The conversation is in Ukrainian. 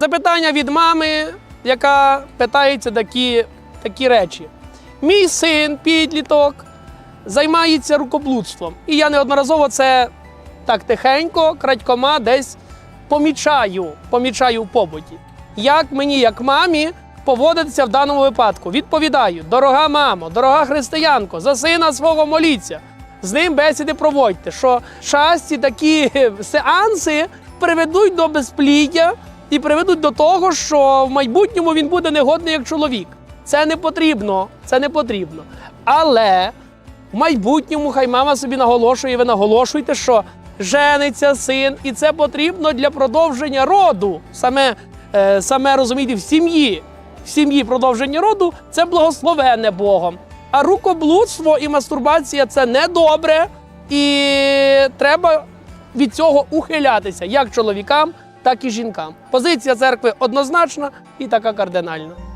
Запитання від мами, яка питається такі, такі речі. Мій син, підліток, займається рукоблудством. І я неодноразово це так тихенько, крадькома десь помічаю, помічаю в побуті. Як мені, як мамі, поводитися в даному випадку? Відповідаю: дорога мамо, дорога християнко, за сина свого моліться. З ним бесіди проводьте, що часті такі сеанси приведуть до безпліддя і приведуть до того, що в майбутньому він буде негодний як чоловік. Це не потрібно, це не потрібно. Але в майбутньому хай мама собі наголошує, ви наголошуєте, що жениться син, і це потрібно для продовження роду. Саме, е, саме розумієте, в сім'ї. В сім'ї продовження роду це благословенне Богом. А рукоблудство і мастурбація це недобре, і треба від цього ухилятися як чоловікам, так і жінкам. Позиція церкви однозначна і така кардинальна.